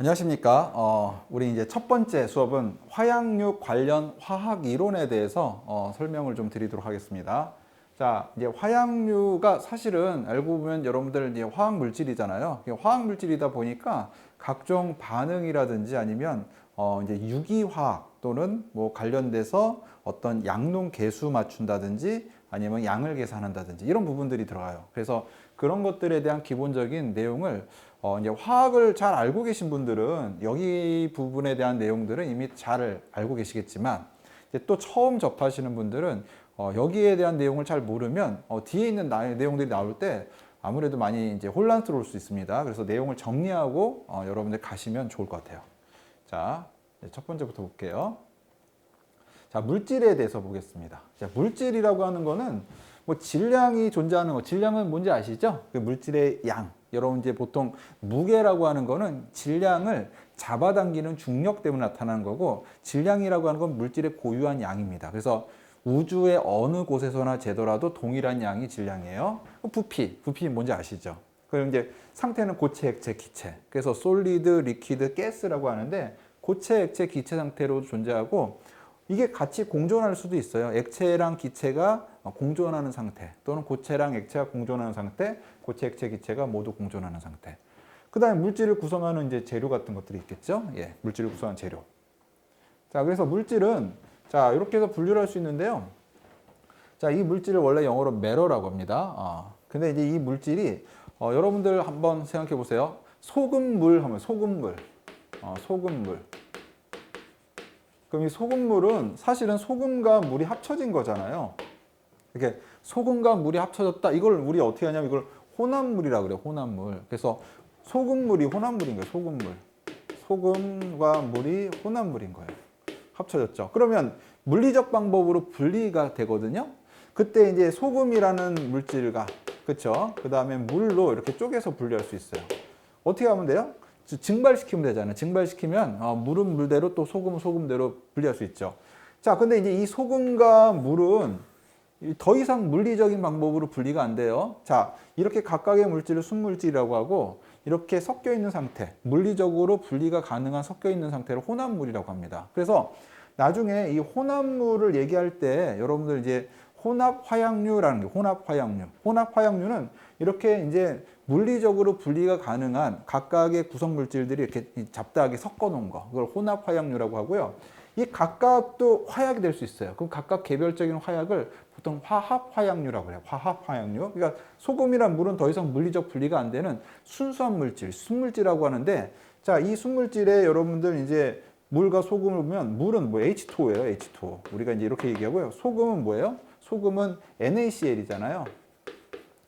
안녕하십니까. 어, 우리 이제 첫 번째 수업은 화양류 관련 화학 이론에 대해서 어, 설명을 좀 드리도록 하겠습니다. 자, 이제 화양류가 사실은 알고 보면 여러분들 이제 화학 물질이잖아요. 화학 물질이다 보니까 각종 반응이라든지 아니면 어, 이제 유기화학 또는 뭐 관련돼서 어떤 양론 계수 맞춘다든지 아니면 양을 계산한다든지 이런 부분들이 들어가요. 그래서 그런 것들에 대한 기본적인 내용을 어, 이제 화학을 잘 알고 계신 분들은 여기 부분에 대한 내용들은 이미 잘 알고 계시겠지만 또 처음 접하시는 분들은 어, 여기에 대한 내용을 잘 모르면 어, 뒤에 있는 나, 내용들이 나올 때 아무래도 많이 이제 혼란스러울 수 있습니다. 그래서 내용을 정리하고 어, 여러분들 가시면 좋을 것 같아요. 자, 첫 번째부터 볼게요. 자, 물질에 대해서 보겠습니다. 자, 물질이라고 하는 거는 뭐 질량이 존재하는 거, 질량은 뭔지 아시죠? 그 물질의 양. 여러분 이제 보통 무게라고 하는 거는 질량을 잡아당기는 중력 때문에 나타나는 거고 질량이라고 하는 건 물질의 고유한 양입니다. 그래서 우주의 어느 곳에서나 재더라도 동일한 양이 질량이에요. 부피, 부피 뭔지 아시죠? 그럼 이제 상태는 고체, 액체, 기체. 그래서 솔리드, 리퀴드, 가스라고 하는데 고체, 액체, 기체 상태로 존재하고 이게 같이 공존할 수도 있어요. 액체랑 기체가 공존하는 상태 또는 고체랑 액체가 공존하는 상태, 고체, 액체, 기체가 모두 공존하는 상태. 그다음에 물질을 구성하는 이제 재료 같은 것들이 있겠죠. 예, 물질을 구성하는 재료. 자, 그래서 물질은 자 이렇게 해서 분류를 할 수 있는데요. 자, 이 물질을 원래 영어로 메러라고 합니다. 어, 근데 이제 이 물질이 어, 여러분들 한번 생각해 보세요. 소금물 하면 소금물, 어, 소금물. 그럼 이 소금물은 사실은 소금과 물이 합쳐진 거잖아요. 이렇게 소금과 물이 합쳐졌다. 이걸 우리 어떻게 하냐면 이걸 혼합물이라 그래요. 혼합물. 그래서 소금물이 혼합물인 거예요. 소금물. 소금과 물이 혼합물인 거예요. 합쳐졌죠. 그러면 물리적 방법으로 분리가 되거든요. 그때 이제 소금이라는 물질과 그렇죠. 그다음에 물로 이렇게 쪼개서 분리할 수 있어요. 어떻게 하면 돼요? 증발시키면 되잖아요. 증발시키면 어, 물은 물대로 또 소금은 소금대로 분리할 수 있죠. 자, 근데 이제 이 소금과 물은 더 이상 물리적인 방법으로 분리가 안 돼요. 자, 이렇게 각각의 물질을 순물질이라고 하고 이렇게 섞여 있는 상태, 물리적으로 분리가 가능한 섞여 있는 상태를 혼합물이라고 합니다. 그래서 나중에 이 혼합물을 얘기할 때 여러분들 이제 혼합 화약류라는 게 혼합 화약류. 혼합 화약류는 이렇게 이제 물리적으로 분리가 가능한 각각의 구성 물질들이 이렇게 잡다하게 섞어 놓은 거. 그걸 혼합 화약류라고 하고요. 이 각각도 화약이 될 수 있어요. 그럼 각각 개별적인 화약을 보통 화합 화약류라고 해요. 화합 화약류. 그러니까 소금이란 물은 더 이상 물리적 분리가 안 되는 순수한 물질, 순물질이라고 하는데 자, 이 순물질에 여러분들 이제 물과 소금을 보면 물은 뭐 H2O예요. H2O. 우리가 이제 이렇게 얘기하고요. 소금은 뭐예요? 소금은 NaCl이잖아요.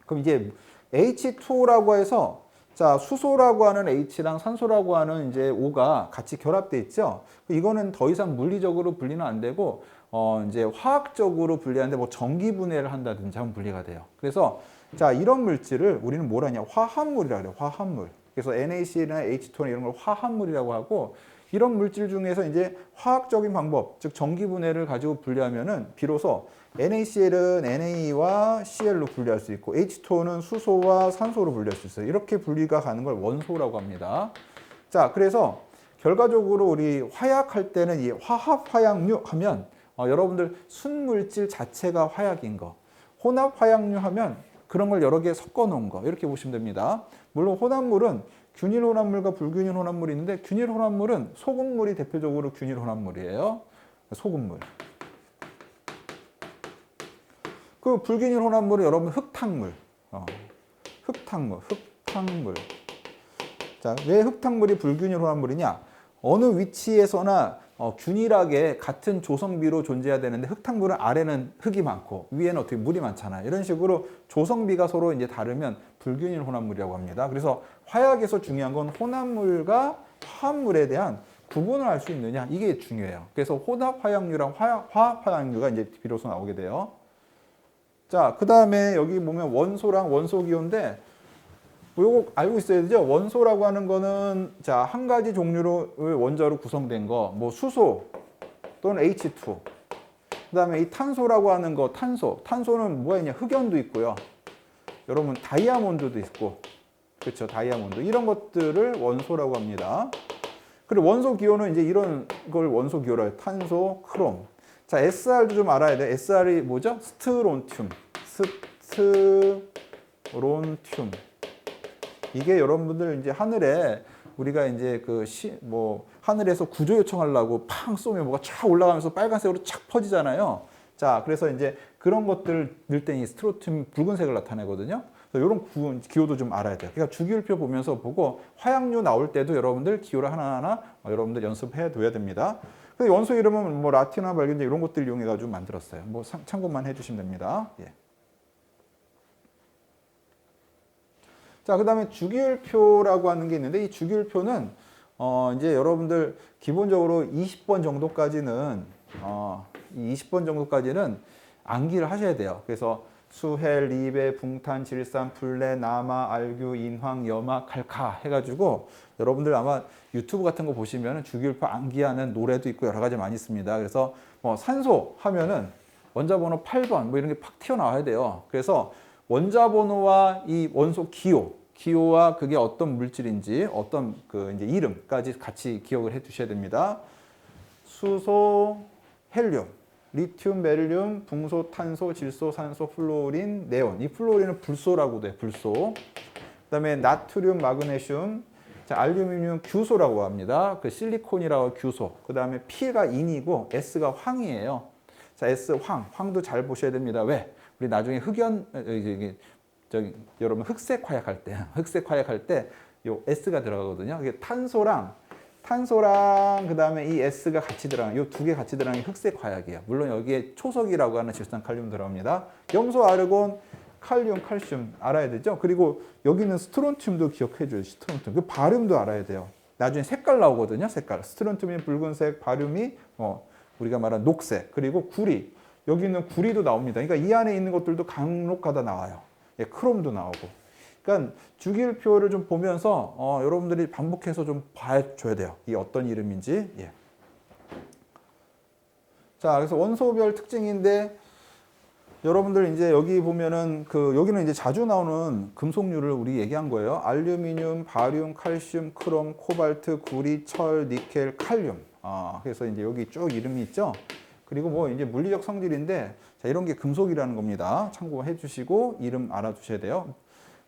그럼 이제 H2O라고 해서 자, 수소라고 하는 H랑 산소라고 하는 이제 O가 같이 결합돼 있죠. 이거는 더 이상 물리적으로 분리는 안 되고 어 이제 화학적으로 분리하는데 뭐 전기 분해를 한다든지 하면 분리가 돼요. 그래서 자, 이런 물질을 우리는 뭐라 하냐? 화합물이라 그래요. 화합물. 그래서 NaCl이나 H2O 이런 걸 화합물이라고 하고 이런 물질 중에서 이제 화학적인 방법, 즉 전기 분해를 가지고 분리하면은 비로소 NaCl은 Na와 Cl로 분리할 수 있고 H2O는 수소와 산소로 분리할 수 있어요. 이렇게 분리가 가는 걸 원소라고 합니다. 자, 그래서 결과적으로 우리 화약할 때는 이 화합 화약류 하면 어, 여러분들 순물질 자체가 화약인 거, 혼합 화약류 하면 그런 걸 여러 개 섞어 놓은 거 이렇게 보시면 됩니다. 물론 혼합물은 균일 혼합물과 불균일 혼합물이 있는데 균일 혼합물은 소금물이 대표적으로 균일 혼합물이에요. 소금물. 그 불균일 혼합물은 여러분 흙탕물. 어, 흙탕물, 흙탕물. 자, 왜 흙탕물이 불균일 혼합물이냐? 어느 위치에서나 어, 균일하게 같은 조성비로 존재해야 되는데 흙탕물은 아래는 흙이 많고 위에는 어떻게 물이 많잖아요. 이런 식으로 조성비가 서로 이제 다르면 불균일 혼합물이라고 합니다. 그래서 화약에서 중요한 건 혼합물과 화합물에 대한 구분을 할 수 있느냐 이게 중요해요. 그래서 혼합 화약류랑 화합 화약류가 이제 비로소 나오게 돼요. 자, 그 다음에 여기 보면 원소랑 원소 기호인데 뭐 요거 알고 있어야 되죠? 원소라고 하는 거는 자, 한 가지 종류로 원자로 구성된 거, 뭐 수소 또는 H2. 그다음에 이 탄소라고 하는 거, 탄소. 탄소는 뭐가 있냐? 흑연도 있고요. 여러분 다이아몬드도 있고. 그렇죠? 다이아몬드. 이런 것들을 원소라고 합니다. 그리고 원소 기호는 이제 이런 걸 원소 기호로 해요. 탄소, 크롬. 자, SR도 좀 알아야 돼. SR이 뭐죠? 스트론튬. 스트론튬. 이게 여러분들 이제 하늘에 우리가 이제 그시뭐 하늘에서 구조 요청하려고 팡 쏘면 뭐가 쫙 올라가면서 빨간색으로 착 퍼지잖아요. 자, 그래서 이제 그런 것들 넣을 때 이 스트로튬 붉은색을 나타내거든요. 그래서 이런 구, 기호도 좀 알아야 돼요. 그러니까 주기율표 보면서 보고 화약류 나올 때도 여러분들 기호를 하나하나 어, 여러분들 연습해 둬야 됩니다. 근데 원소 이름은 뭐 라틴화 발견제 이런 것들 이용해 가지고 만들었어요. 뭐 상- 참고만 해 주시면 됩니다. 예. 자, 그 다음에 주기율표라고 하는 게 있는데 이 주기율표는 어 이제 여러분들 기본적으로 20번 정도까지는 어 20번 정도까지는 암기를 하셔야 돼요. 그래서 수헬, 리베, 붕탄, 질산, 플레, 나마, 알규, 인황, 염화, 칼카 해가지고 여러분들 아마 유튜브 같은 거 보시면 주기율표 암기하는 노래도 있고 여러 가지 많이 있습니다. 그래서 뭐 산소 하면은 원자 번호 8번 뭐 이런 게 팍 튀어나와야 돼요. 그래서 원자 번호와 이 원소 기호, 기호와 그게 어떤 물질인지 어떤 그 이제 이름까지 같이 기억을 해 두셔야 됩니다. 수소, 헬륨, 리튬, 베릴륨, 붕소, 탄소, 질소, 산소, 플로린, 네온. 이 플로린은 불소라고도 해. 불소. 그다음에 나트륨, 마그네슘, 자, 알루미늄 규소라고 합니다. 그 실리콘이라고 규소. 그다음에 P가 인이고 S가 황이에요. 자, S 황. 황도 잘 보셔야 됩니다. 왜? 우리 나중에 흑연 어, 저기 여러분 흑색 화약할 때 흑색 화약할 때 요 S가 들어가거든요. 이게 탄소랑 탄소랑 그다음에 이 S가 같이 들어가는 요두 개 같이 들어가는 게 흑색 화약이에요. 물론 여기에 초석이라고 하는 질산 칼륨 들어갑니다. 염소, 아르곤, 칼륨, 칼슘 알아야 되죠. 그리고 여기는 스트론튬도 기억해 줘요. 스트론튬. 그 바륨도 알아야 돼요. 나중에 색깔 나오거든요. 색깔. 스트론튬이 붉은색, 바륨이 뭐 우리가 말한 녹색. 그리고 구리. 여기는 구리도 나옵니다. 그러니까 이 안에 있는 것들도 간혹가다 나와요. 예, 크롬도 나오고. 그러니까 주기율표를 좀 보면서 어, 여러분들이 반복해서 좀 봐줘야 돼요. 이 어떤 이름인지. 예. 자, 그래서 원소별 특징인데 여러분들 이제 여기 보면은 그 여기는 이제 자주 나오는 금속류를 우리 얘기한 거예요. 알루미늄, 바륨, 칼슘, 크롬, 코발트, 구리, 철, 니켈, 칼륨. 아, 그래서 이제 여기 쭉 이름이 있죠. 그리고 뭐 이제 물리적 성질인데 자, 이런 게 금속이라는 겁니다. 참고해 주시고 이름 알아두셔야 돼요.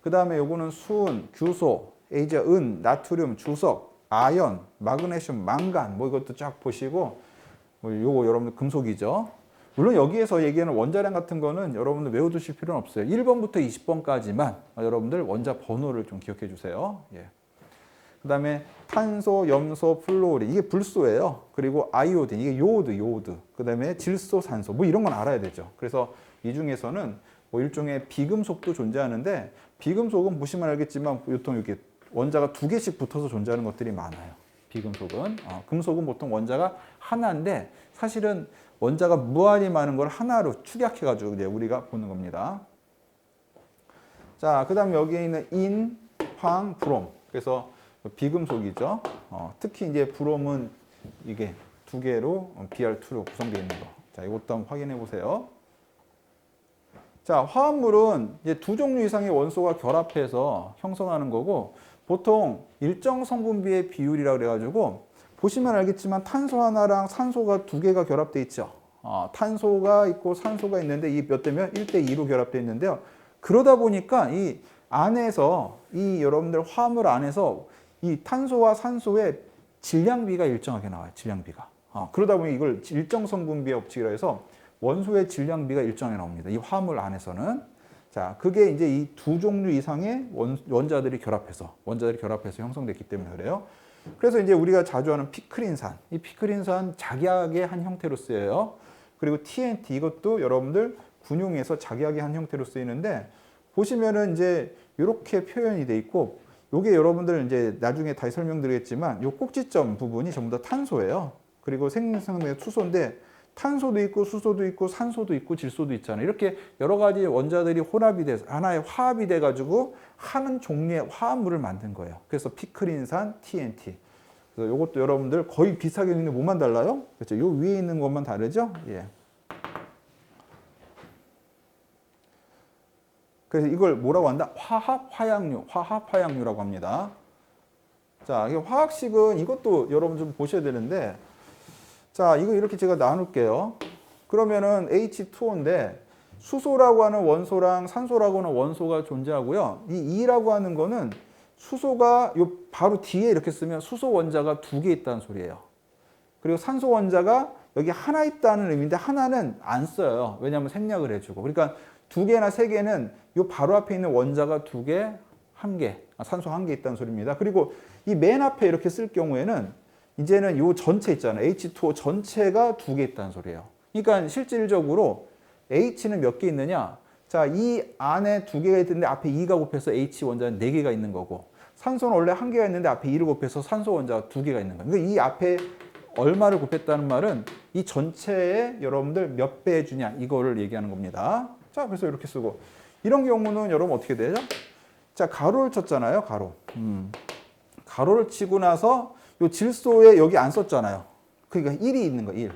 그 다음에 요거는 수은, 규소, 에이저, 은, 나트륨, 주석, 아연, 마그네슘, 망간 뭐 이것도 쫙 보시고 뭐 요거 여러분들 금속이죠. 물론 여기에서 얘기하는 원자량 같은 거는 여러분들 외워두실 필요는 없어요. 1번부터 20번까지만 여러분들 원자 번호를 좀 기억해 주세요. 예. 그 다음에 탄소, 염소, 플로린 이게 불소예요. 그리고 아이오딘 이게 요오드, 요오드. 그 다음에 질소, 산소 뭐 이런 건 알아야 되죠. 그래서 이 중에서는 뭐 일종의 비금속도 존재하는데 비금속은 보시면 알겠지만 보통 이렇게 원자가 두 개씩 붙어서 존재하는 것들이 많아요. 비금속은 어, 금속은 보통 원자가 하나인데 사실은 원자가 무한히 많은 걸 하나로 축약해가지고 이제 우리가 보는 겁니다. 자, 그 다음 여기에 있는 인, 황, 브롬. 그래서 비금속이죠. 어, 특히 이제 브롬은 이게 두 개로 Br2로 구성되어 있는 거. 자, 이것도 한번 확인해 보세요. 자, 화합물은 이제 두 종류 이상의 원소가 결합해서 형성하는 거고 보통 일정 성분비의 비율이라고 그래가지고 보시면 알겠지만 탄소 하나랑 산소가 두 개가 결합돼 있죠. 어, 탄소가 있고 산소가 있는데 이 몇 대면 1대 2로 결합돼 있는데요. 그러다 보니까 이 안에서 이 여러분들 화합물 안에서 이 탄소와 산소의 질량비가 일정하게 나와요. 질량비가. 어, 그러다 보니 이걸 일정 성분비의 법칙이라 해서 원소의 질량비가 일정하게 나옵니다. 이 화합물 안에서는 자, 그게 이제 이 두 종류 이상의 원, 원자들이 결합해서 원자들이 결합해서 형성됐기 때문에 그래요. 그래서 이제 우리가 자주 하는 피크린산, 이 피크린산 작약의 한 형태로 쓰여요. 그리고 TNT 이것도 여러분들 군용에서 작약의 한 형태로 쓰이는데 보시면은 이제 이렇게 표현이 돼 있고 요게 여러분들 이제 나중에 다시 설명드리겠지만 요 꼭지점 부분이 전부 다 탄소예요. 그리고 생성된 수소인데 탄소도 있고 수소도 있고 산소도 있고 질소도 있잖아요. 이렇게 여러 가지 원자들이 혼합이 돼서 하나의 화합이 돼 가지고 하는 종류의 화합물을 만든 거예요. 그래서 피크린산 TNT. 그래서 이것도 여러분들 거의 비슷하게 있는데 뭐만 달라요? 그렇죠. 요 위에 있는 것만 다르죠? 예. 그래서 이걸 뭐라고 한다? 화합 화약류, 화합 화약류라고 합니다. 자, 이게 화학식은 이것도 여러분 좀 보셔야 되는데, 자, 이거 이렇게 제가 나눌게요. 그러면은 H2O인데, 수소라고 하는 원소랑 산소라고 하는 원소가 존재하고요. 이 2라고 하는 거는 수소가 요 바로 뒤에 이렇게 쓰면 수소 원자가 두 개 있다는 소리예요. 그리고 산소 원자가 여기 하나 있다는 의미인데 하나는 안 써요. 왜냐하면 생략을 해주고. 그러니까 두 개나 세 개는 요 바로 앞에 있는 원자가 두 개, 한 개, 아, 산소 한 개 있다는 소리입니다. 그리고 이 맨 앞에 이렇게 쓸 경우에는 이제는 요 전체 있잖아요. H2O 전체가 두 개 있다는 소리예요. 그러니까 실질적으로 H는 몇 개 있느냐? 자, 이 안에 두 개가 있는데 앞에 2가 곱해서 H 원자는 네 개가 있는 거고 산소는 원래 한 개가 있는데 앞에 2를 곱해서 산소 원자가 두 개가 있는 거예요. 그러니까 이 앞에 얼마를 곱했다는 말은 이 전체에 여러분들 몇배 해주냐 이거를 얘기하는 겁니다. 자, 그래서 이렇게 쓰고 이런 경우는 여러분 어떻게 되죠? 자, 가로를 쳤잖아요, 가로. 음. 가로를 치고 나서 요 질소에 여기 안 썼잖아요. 그러니까 1이 있는 거, 1.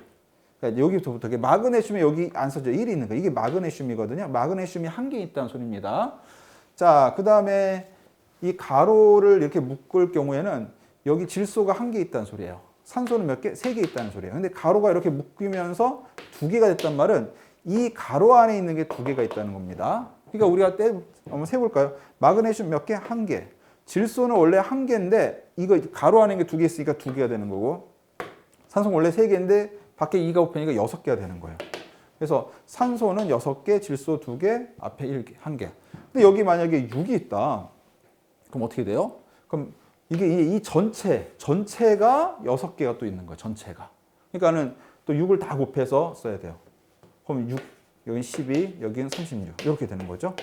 그러니까 여기부터 이게 마그네슘이 여기 안 써져 1이 있는 거. 이게 마그네슘이거든요. 마그네슘이 한 개 있다는 소리입니다. 자, 그 다음에 이 가로를 이렇게 묶을 경우에는 여기 질소가 한 개 있다는 소리예요. 산소는 몇 개? 세 개 있다는 소리예요. 근데 가로가 이렇게 묶이면서 두 개가 됐단 말은 이 가로 안에 있는 게 두 개가 있다는 겁니다. 그러니까 우리가 떼 한번 세볼까요? 마그네슘 몇 개? 한 개. 질소는 원래 한 개인데 이거 가로 안에 게두개 있으니까 두 개가 되는 거고 산소는 원래 세 개인데 밖에 2가 곱하니까 여섯 개가 되는 거예요. 그래서 산소는 여섯 개, 질소 두 개, 앞에 일 개, 한 개. 근데 여기 만약에 6이 있다. 그럼 어떻게 돼요? 그럼 이게 이- 이 전체, 전체가 여섯 개가 또 있는 거예요. 전체가. 그러니까는 또 6을 다 곱해서 써야 돼요. 그럼 6, 여긴 12, 여기는 36. 이렇게 되는 거죠.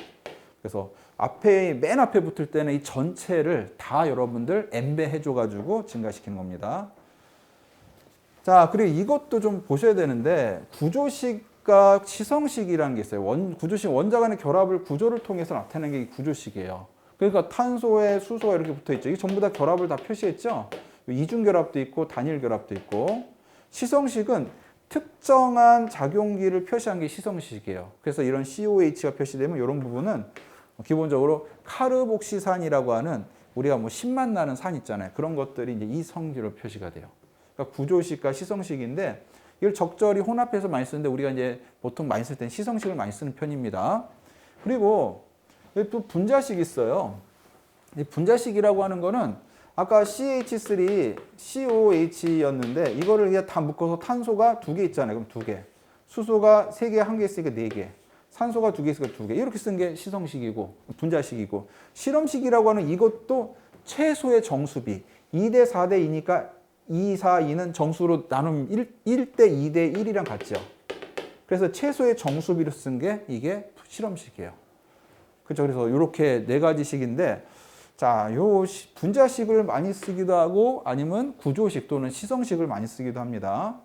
그래서 앞에 맨 앞에 붙을 때는 이 전체를 다 여러분들 n배 해 줘 가지고 증가시키는 겁니다. 자 그리고 이것도 좀 보셔야 되는데 구조식과 시성식이라는 게 있어요. 원, 구조식 원자 간의 결합을 구조를 통해서 나타내는 게이 구조식이에요. 그러니까 탄소에 수소가 이렇게 붙어 있죠. 이게 전부 다 결합을 다 표시했죠. 이중 결합도 있고 단일 결합도 있고 시성식은 특정한 작용기를 표시한 게 시성식이에요. 그래서 이런 COH가 표시되면 이런 부분은 기본적으로 카르복시산이라고 하는 우리가 뭐 신맛 나는 산 있잖아요. 그런 것들이 이제 이 성질로 표시가 돼요. 그러니까 구조식과 시성식인데 이걸 적절히 혼합해서 많이 쓰는데 우리가 이제 보통 많이 쓸 때는 시성식을 많이 쓰는 편입니다. 그리고 또 분자식 있어요. 이 분자식이라고 하는 거는 아까 CH3, COH였는데 이거를 그냥 다 묶어서 탄소가 두 개 있잖아요. 그럼 두 개. 수소가 세 개, 한 개 있으니까 네 개. 산소가 두 개 있으니까 두 개. 이렇게 쓴 게 시성식이고 분자식이고 실험식이라고 하는 이것도 최소의 정수비 2대 4대 2니까 2, 4, 2는 정수로 나누면 1, 1대 2대 1이랑 같죠. 그래서 최소의 정수비로 쓴 게 이게 실험식이에요. 그렇죠. 그래서 이렇게 네 가지식인데 자, 요 시- 분자식을 많이 쓰기도 하고 아니면 구조식 또는 시성식을 많이 쓰기도 합니다.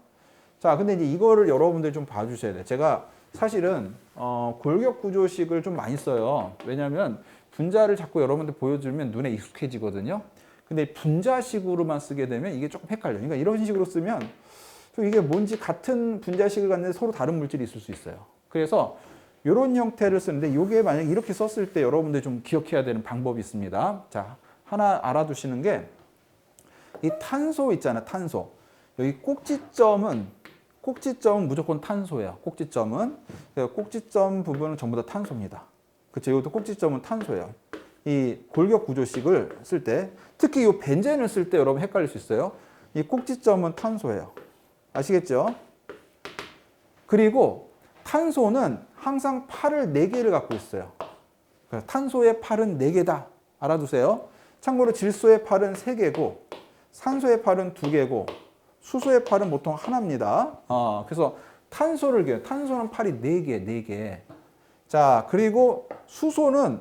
자, 근데 이제 이거를 여러분들 좀 봐주셔야 돼요. 제가 사실은 어, 골격 구조식을 좀 많이 써요. 왜냐하면 분자를 자꾸 여러분들 보여주면 눈에 익숙해지거든요. 근데 분자식으로만 쓰게 되면 이게 조금 헷갈려요. 그러니까 이런 식으로 쓰면 좀 이게 뭔지 같은 분자식을 갖는데 서로 다른 물질이 있을 수 있어요. 그래서 이런 형태를 쓰는데 이게 만약 이렇게 썼을 때 여러분들 좀 기억해야 되는 방법이 있습니다. 자, 하나 알아두시는 게 이 탄소 있잖아요. 탄소. 여기 꼭지점은 꼭지점은 무조건 탄소예요. 꼭지점은 꼭지점 부분은 전부 다 탄소입니다. 그렇죠. 이것도 꼭지점은 탄소예요. 이 골격 구조식을 쓸 때 특히 이 벤젠을 쓸 때 여러분 헷갈릴 수 있어요. 이 꼭지점은 탄소예요. 아시겠죠? 그리고 탄소는 항상 팔을 4개를 갖고 있어요. 그래서 탄소의 팔은 4개다. 알아두세요. 참고로 질소의 팔은 3개고 산소의 팔은 2개고 수소의 팔은 보통 하나입니다. 어, 그래서 탄소를 기요 탄소는 팔이 4개, 4개. 자, 그리고 수소는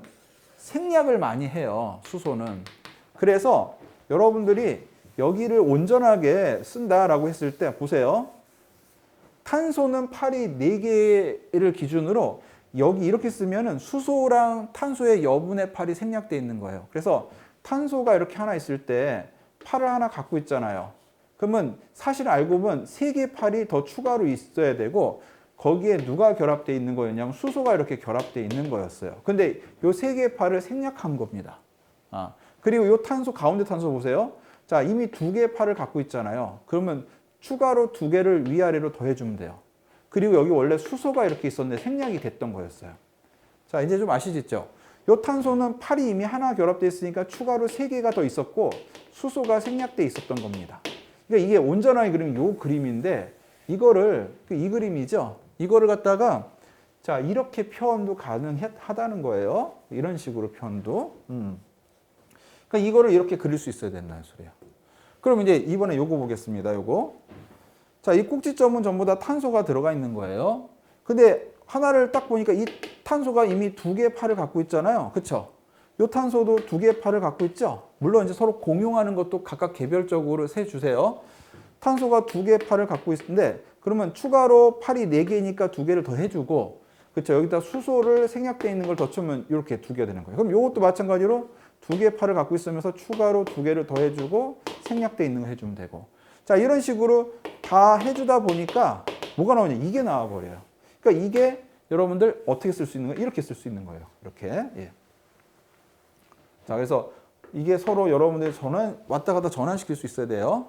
생략을 많이 해요. 수소는. 그래서 여러분들이 여기를 온전하게 쓴다라고 했을 때 보세요. 탄소는 팔이 4개를 기준으로 여기 이렇게 쓰면은 수소랑 탄소의 여분의 팔이 생략되어 있는 거예요. 그래서 탄소가 이렇게 하나 있을 때 팔을 하나 갖고 있잖아요. 그러면 사실 알고 보면 3개 팔이 더 추가로 있어야 되고 거기에 누가 결합되어 있는 거였냐면 수소가 이렇게 결합되어 있는 거였어요. 근데 요 세 개의 팔을 생략한 겁니다. 아, 그리고 요 탄소 가운데 탄소 보세요. 자, 이미 두 개의 팔을 갖고 있잖아요. 그러면 추가로 두 개를 위아래로 더해주면 돼요. 그리고 여기 원래 수소가 이렇게 있었는데 생략이 됐던 거였어요. 자, 이제 좀 아시겠죠? 요 탄소는 팔이 이미 하나 결합되어 있으니까 추가로 세 개가 더 있었고 수소가 생략돼 있었던 겁니다. 그러니까 이게 온전하게 그리면 요 그림인데 이거를 그이 그림이죠. 이거를 갖다가 자 이렇게 표현도 가능하다는 거예요. 이런 식으로 표현도. 음. 그러니까 이거를 이렇게 그릴 수 있어야 된다는 소리예요. 그럼 이제 이번에 요거 보겠습니다. 요거. 자, 이 꼭지점은 전부 다 탄소가 들어가 있는 거예요. 근데 하나를 딱 보니까 이 탄소가 이미 두 개의 팔을 갖고 있잖아요. 그쵸? 요 탄소도 두 개의 팔을 갖고 있죠? 물론 이제 서로 공용하는 것도 각각 개별적으로 세 주세요. 탄소가 두 개의 팔을 갖고 있는데 그러면 추가로 팔이 네 개니까 두 개를 더 해주고 그쵸? 여기다 수소를 생략돼 있는 걸 더 치면 이렇게 두 개가 되는 거예요. 그럼 요것도 마찬가지로 두 개의 팔을 갖고 있으면서 추가로 두 개를 더 해주고 생략돼 있는 걸 해주면 되고 자 이런 식으로 다 해주다 보니까 뭐가 나오냐 이게 나와버려요. 그러니까 이게 여러분들 어떻게 쓸 수 있는 거예요? 이렇게 쓸 수 있는 거예요. 이렇게. 예. 자, 그래서 이게 서로 여러분들이 전환 왔다 갔다 전환시킬 수 있어야 돼요.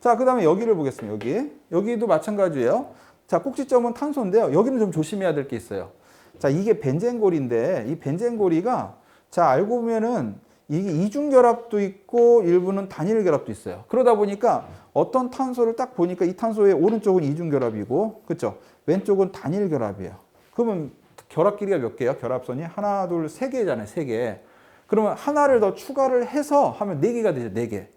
자, 그 다음에 여기를 보겠습니다. 여기. 여기도 마찬가지예요. 자, 꼭지점은 탄소인데요. 여기는 좀 조심해야 될 게 있어요. 자, 이게 벤젠골인데 이 벤젠골이가 자, 알고 보면은 이게 이중 결합도 있고 일부는 단일 결합도 있어요. 그러다 보니까 어떤 탄소를 딱 보니까 이 탄소의 오른쪽은 이중 결합이고 그렇죠? 왼쪽은 단일 결합이에요. 그러면 결합 길이가 몇 개예요? 결합선이 하나, 둘, 세 개잖아요. 세 개. 그러면 하나를 더 추가를 해서 하면 네 개가 되죠. 네 개.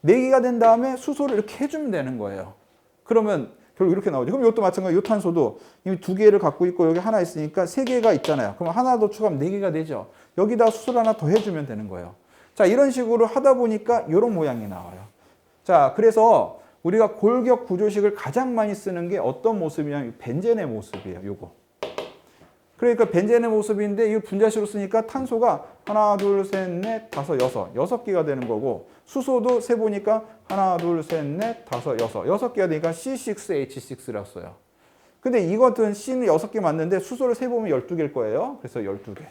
네 개가 된 다음에 수소를 이렇게 해주면 되는 거예요. 그러면 결국 이렇게 나오죠. 그럼 이것도 마찬가지. 이 탄소도 이미 두 개를 갖고 있고 여기 하나 있으니까 세 개가 있잖아요. 그럼 하나 더 추가하면 네 개가 되죠. 여기다 수소를 하나 더 해주면 되는 거예요. 자, 이런 식으로 하다 보니까 이런 모양이 나와요. 자, 그래서 우리가 골격 구조식을 가장 많이 쓰는 게 어떤 모습이냐면 벤젠의 모습이에요. 요거. 그러니까 벤젠의 모습인데 이 분자식으로 쓰니까 탄소가 하나, 둘, 셋, 넷, 다섯, 여섯, 여섯 개가 되는 거고 수소도 세 보니까 하나, 둘, 셋, 넷, 다섯, 여섯, 여섯 개가 되니까 C6H6라고 써요. 근데 이것은 C는 여섯 개 맞는데 수소를 세 보면 열두 개일 거예요. 그래서 열두 개.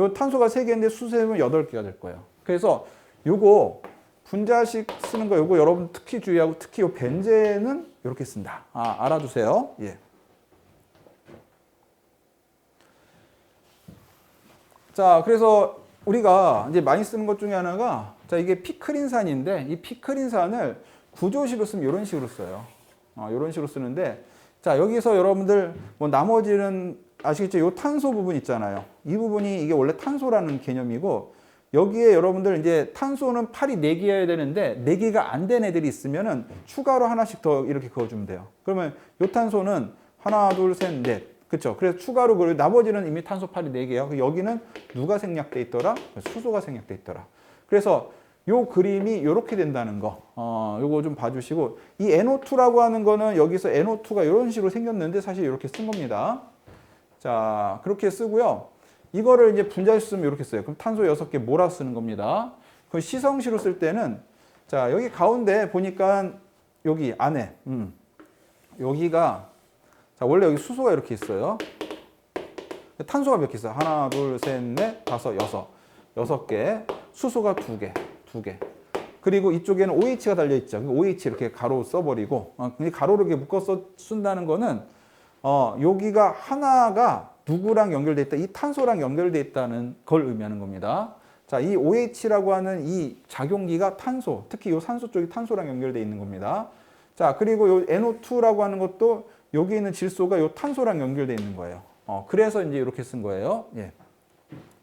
요 탄소가 세 개인데 수소 세 보면 여덟 개가 될 거예요. 그래서 요거 분자식 쓰는 거 요거 여러분 특히 주의하고 특히 요 벤젠은 이렇게 쓴다. 아, 알아두세요. 예. 자, 그래서 우리가 이제 많이 쓰는 것 중에 하나가 자, 이게 피크린산인데 이 피크린산을 구조식으로 쓰면 이런 식으로 써요. 어, 이런 식으로 쓰는데 자, 여기서 여러분들 뭐 나머지는 아시겠죠? 요 탄소 부분 있잖아요. 이 부분이 이게 원래 탄소라는 개념이고 여기에 여러분들 이제 탄소는 팔이 4개여야 되는데 4개가 안 된 애들이 있으면은 추가로 하나씩 더 이렇게 그어주면 돼요. 그러면 요 탄소는 하나, 둘, 셋, 넷. 그쵸? 그래서 추가로 그리고 나머지는 이미 탄소 팔이 4개예요. 여기는 누가 생략돼 있더라? 수소가 생략돼 있더라. 그래서 요 그림이 이렇게 된다는 거, 어, 요거 좀 봐주시고, 이 NO2라고 하는 거는 여기서 NO2가 이런 식으로 생겼는데 사실 이렇게 쓴 겁니다. 자, 그렇게 쓰고요. 이거를 이제 분자식 쓰면 이렇게 써요. 그럼 탄소 6개 몰아 쓰는 겁니다. 그 시성시로 쓸 때는 자, 여기 가운데 보니까 여기 안에 음. 여기가 자, 원래 여기 수소가 이렇게 있어요. 탄소가 몇 개 있어요? 하나, 둘, 셋, 넷, 다섯, 여섯. 여섯 개. 수소가 두 개. 두 개. 그리고 이쪽에는 OH가 달려 있죠. OH 이렇게 가로 써버리고, 어, 가로로 이렇게 묶어서 쓴다는 거는, 어, 여기가 하나가 누구랑 연결돼 있다? 이 탄소랑 연결돼 있다는 걸 의미하는 겁니다. 자, 이 OH라고 하는 이 작용기가 탄소, 특히 이 산소 쪽이 탄소랑 연결돼 있는 겁니다. 자, 그리고 요 NO2라고 하는 것도 여기 있는 질소가 요 탄소랑 연결돼 있는 거예요. 어, 그래서 이제 이렇게 쓴 거예요. 예.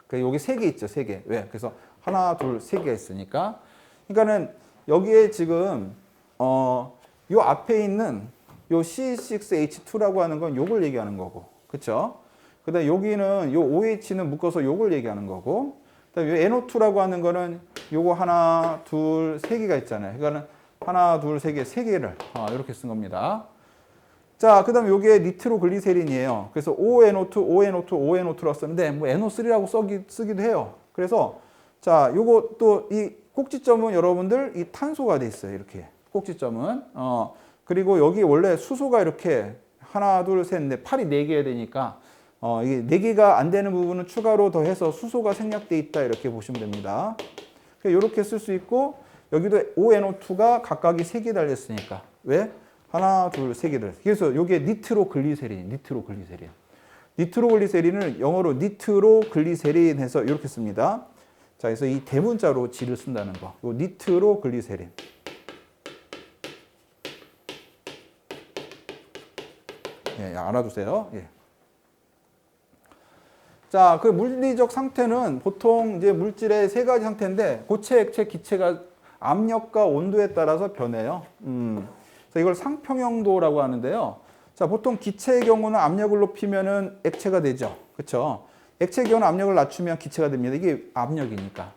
그 여기 세 개 있죠, 세 개. 왜? 그래서 하나, 둘, 세 개가 있으니까. 그러니까는 여기에 지금 어, 요 앞에 있는 요 C6H2라고 하는 건 요걸 얘기하는 거고. 그쵸? 그 다음에 여기는 요 OH는 묶어서 요걸 얘기하는 거고. 그 다음에 요 NO2라고 하는 거는 요거 하나, 둘, 세 개가 있잖아요. 그러니까는 하나, 둘, 세 개, 세 개를 어, 이렇게 쓴 겁니다. 자, 그 다음에 요게 니트로글리세린이에요. 그래서 ONO2, ONO2, ONO2라고 썼는데 뭐 NO3라고 써기, 쓰기도 해요. 그래서 자, 요거 또 이 꼭지점은 여러분들 이 탄소가 돼 있어요. 이렇게. 꼭지점은. 어, 그리고 여기 원래 수소가 이렇게 하나, 둘, 셋, 넷, 팔이 네 개야 되니까 어, 이게 네 개가 안 되는 부분은 추가로 더해서 수소가 생략돼 있다 이렇게 보시면 됩니다. 이렇게 쓸 수 있고 여기도 ONO2가 각각이 세 개 달렸으니까. 왜? 하나, 둘, 세개 달렸어. 그래서 이게 니트로글리세린, 니트로글리세린. 니트로글리세린을 영어로 니트로글리세린 해서 이렇게 씁니다. 자, 그래서 이 대문자로 지를 쓴다는 거. 요 니트로글리세린. 예, 알아두세요. 예. 자, 그 물리적 상태는 보통 이제 물질의 세 가지 상태인데 고체, 액체, 기체가 압력과 온도에 따라서 변해요. 음. 그래서 이걸 상평형도라고 하는데요. 자, 보통 기체의 경우는 압력을 높이면은 액체가 되죠. 그렇죠? 액체의 경우는 압력을 낮추면 기체가 됩니다. 이게 압력이니까.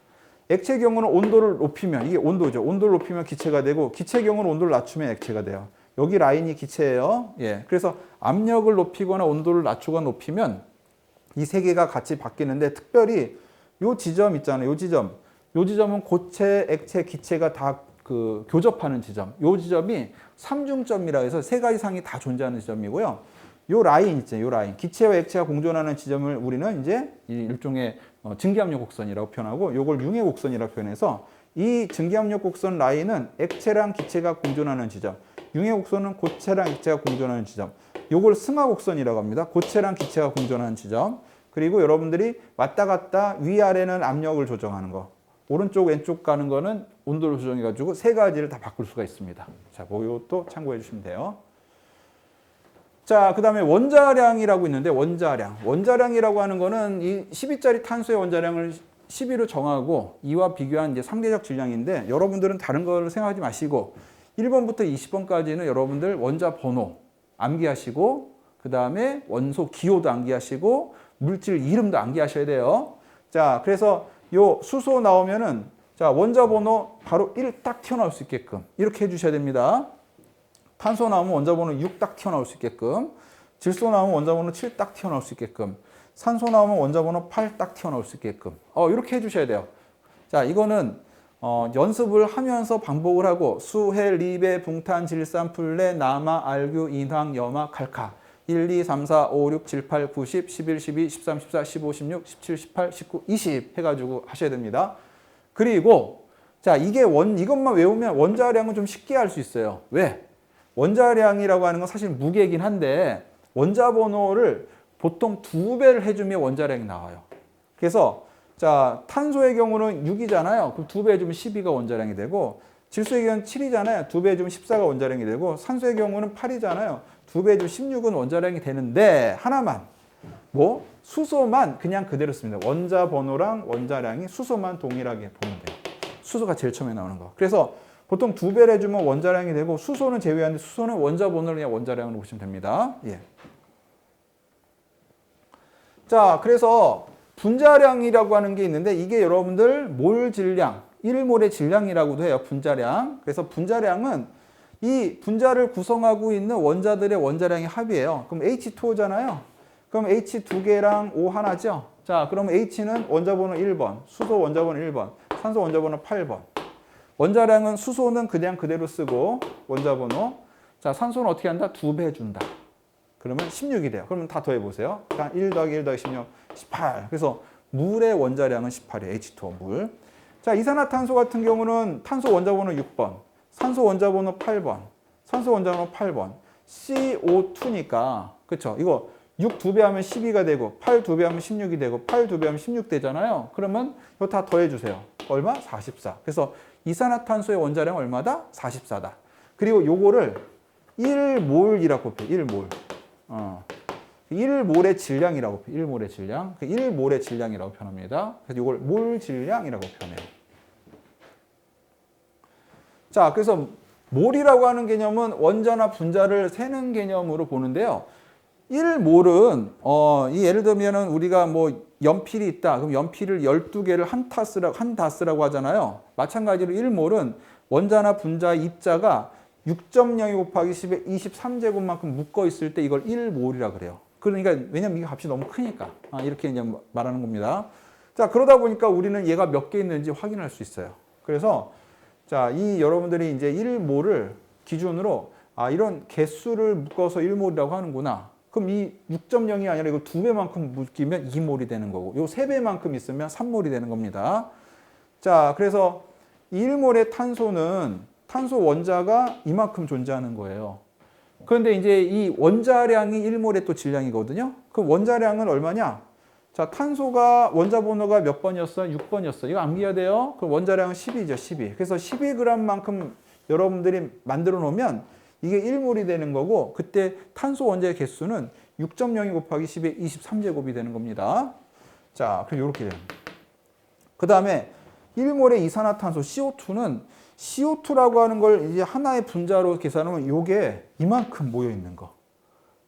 액체의 경우는 온도를 높이면 이게 온도죠. 온도를 높이면 기체가 되고 기체의 경우는 온도를 낮추면 액체가 돼요. 여기 라인이 기체예요. 예. 그래서 압력을 높이거나 온도를 낮추거나 높이면 이 세 개가 같이 바뀌는데 특별히 요 지점 있잖아요. 요 지점. 요 지점은 고체, 액체, 기체가 다 그 교접하는 지점. 요 지점이 삼중점이라 해서 세 가지 상이 다 존재하는 지점이고요. 요 라인 있잖아요. 요 라인. 기체와 액체가 공존하는 지점을 우리는 이제 이 일종의 어, 증기압력 곡선이라고 표현하고 요걸 융해 곡선이라고 표현해서 이 증기압력 곡선 라인은 액체랑 기체가 공존하는 지점. 융해 곡선은 고체랑 액체가 공존하는 지점. 요걸 승하 곡선이라고 합니다. 고체랑 기체가 공존하는 지점. 그리고 여러분들이 왔다 갔다 위아래는 압력을 조정하는 거. 오른쪽 왼쪽 가는 거는 온도를 조정해 가지고 세 가지를 다 바꿀 수가 있습니다. 자, 뭐 이것도 참고해 주시면 돼요. 자, 그 다음에 원자량이라고 있는데 원자량. 원자량이라고 하는 거는 이 12짜리 탄소의 원자량을 12로 정하고 이와 비교한 이제 상대적 질량인데 여러분들은 다른 걸 생각하지 마시고 1번부터 20번까지는 여러분들 원자 번호 암기하시고 그 다음에 원소 기호도 암기하시고 물질 이름도 암기하셔야 돼요. 자, 그래서 요 수소 나오면은 자, 원자 번호 바로 1 딱 튀어나올 수 있게끔 이렇게 해 주셔야 됩니다. 탄소 나오면 원자 번호 6 딱 튀어나올 수 있게끔 질소 나오면 원자 번호 7 딱 튀어나올 수 있게끔 산소 나오면 원자 번호 8 딱 튀어나올 수 있게끔 어, 이렇게 해 주셔야 돼요. 자, 이거는 어, 연습을 하면서 반복을 하고 수해, 리베, 붕탄, 질산, 플레, 나마, 알규, 인황, 염화, 칼카 1, 2, 3, 4, 5, 6, 7, 8, 9, 10, 11, 12, 13, 14, 15, 16, 17, 18, 19, 20 해가지고 하셔야 됩니다. 그리고 자 이게 원 이것만 외우면 원자량은 좀 쉽게 할 수 있어요. 왜? 원자량이라고 하는 건 사실 무게이긴 한데 원자 번호를 보통 두 배를 해주면 원자량이 나와요. 그래서 자 탄소의 경우는 6이잖아요. 그럼 두 배 해주면 12가 원자량이 되고 질소의 경우는 7이잖아요. 두 배 해주면 14가 원자량이 되고 산소의 경우는 8이잖아요. 두 배 해주면 16은 원자량이 되는데 하나만 뭐 수소만 그냥 그대로 씁니다. 원자 번호랑 원자량이 수소만 동일하게 보면 돼요. 수소가 제일 처음에 나오는 거. 그래서 보통 두 배를 해주면 원자량이 되고 수소는 제외하는데 수소는 원자 번호를 그냥 원자량으로 보시면 됩니다. 예. 자, 그래서 분자량이라고 하는 게 있는데 이게 여러분들 몰 질량, 1몰의 질량이라고도 해요. 분자량. 그래서 분자량은 이 분자를 구성하고 있는 원자들의 원자량의 합이에요. 그럼 H2O잖아요. 그럼 H 두 개랑 O 하나죠. 자, 그러면 H는 원자번호 1번, 수소 원자번호 1번, 산소 원자번호 8번. 원자량은 수소는 그냥 그대로 쓰고 원자번호. 자, 산소는 어떻게 한다? 두배 해준다. 그러면 16이 돼요. 그러면 다 더해 보세요. 그러니까 1 더하기 1 더하기 16, 18. 그래서 물의 원자량은 18이에요. H2O 물. 자, 이산화탄소 같은 경우는 탄소 원자번호 6번, 산소 원자번호 8번, 산소 원자번호 8번, CO2니까 그렇죠? 이거 6 두 배 하면 12가 되고 8 두 배 하면 16이 되고 8 두 배 하면 16 되잖아요. 그러면 이거 다 더해 주세요. 얼마? 44. 그래서 이산화탄소의 원자량 얼마다? 44다. 그리고 요거를 1몰이라고 표해. 1몰. 어. 1몰의 질량이라고 표해. 1몰의 질량. 1몰의 질량이라고 표현합니다. 그래서 이걸 몰 질량이라고 표현해요. 자, 그래서 몰이라고 하는 개념은 원자나 분자를 세는 개념으로 보는데요. 1몰은 어, 이 예를 들면은 우리가 뭐 연필이 있다. 그럼 연필을 12개를 한 타스라고 한 다스라고 하잖아요. 마찬가지로 1몰은 원자나 분자 입자가 6.02 곱하기 10의 23제곱만큼 묶어 있을 때 이걸 1몰이라 그래요. 그러니까 왜냐면 이 값이 너무 크니까 아, 이렇게 이제 말하는 겁니다. 자 그러다 보니까 우리는 얘가 몇 개 있는지 확인할 수 있어요. 그래서 자이 여러분들이 이제 1몰을 기준으로 아 이런 개수를 묶어서 1몰이라고 하는구나. 그럼 이 6.0이 아니라 이거 두 배만큼 묶이면 2몰이 되는 거고 요 세 배만큼 있으면 3몰이 되는 겁니다. 자, 그래서 이 1몰의 탄소는 탄소 원자가 이만큼 존재하는 거예요. 그런데 이제 이 원자량이 1몰의 또 질량이거든요. 그 원자량은 얼마냐? 자, 탄소가 원자 번호가 몇 번이었어? 6번이었어. 이거 암기해야 돼요. 그 원자량은 10이죠, 12. 그래서 12g만큼 여러분들이 만들어 놓으면 이게 1몰이 되는 거고 그때 탄소 원자의 개수는 6.02 곱하기 10의 23제곱이 되는 겁니다. 자, 그럼 이렇게 돼요. 그 다음에 1몰의 이산화탄소 CO2는 CO2라고 하는 걸 이제 하나의 분자로 계산하면 이게 이만큼 모여 있는 거.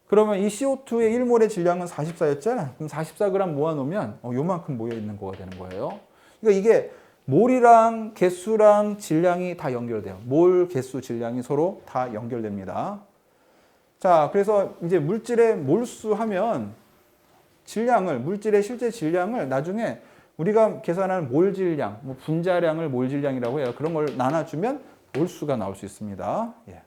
그러면 이 CO2의 1몰의 질량은 44였잖아. 그럼 44g 모아 놓으면 어, 요만큼 모여 있는 거가 되는 거예요. 그러니까 이게 몰이랑 개수랑 질량이 다 연결돼요. 몰, 개수, 질량이 서로 다 연결됩니다. 자, 그래서 이제 물질의 몰수 하면 질량을, 물질의 실제 질량을 나중에 우리가 계산하는 몰 질량, 뭐 분자량을 몰 질량이라고 해요. 그런 걸 나눠주면 몰수가 나올 수 있습니다. 예.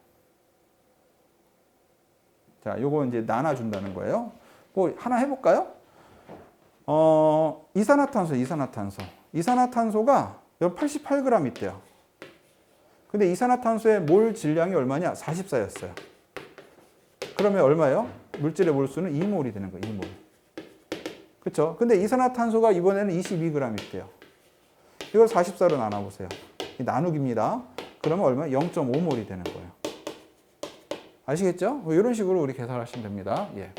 자, 요거 이제 나눠준다는 거예요. 뭐 하나 해볼까요? 어, 이산화탄소, 이산화탄소. 이산화탄소가 여기 88g 있대요. 근데 이산화탄소의 몰 질량이 얼마냐? 44였어요. 그러면 얼마예요? 물질의 몰수는 2몰이 되는 거예요. 2몰. 그렇죠? 근데 이산화탄소가 이번에는 22g 있대요. 이걸 44로 나눠보세요. 이 나누기입니다. 그러면 얼마? 0.5몰이 되는 거예요. 아시겠죠? 뭐 이런 식으로 우리 계산하시면 됩니다. 예.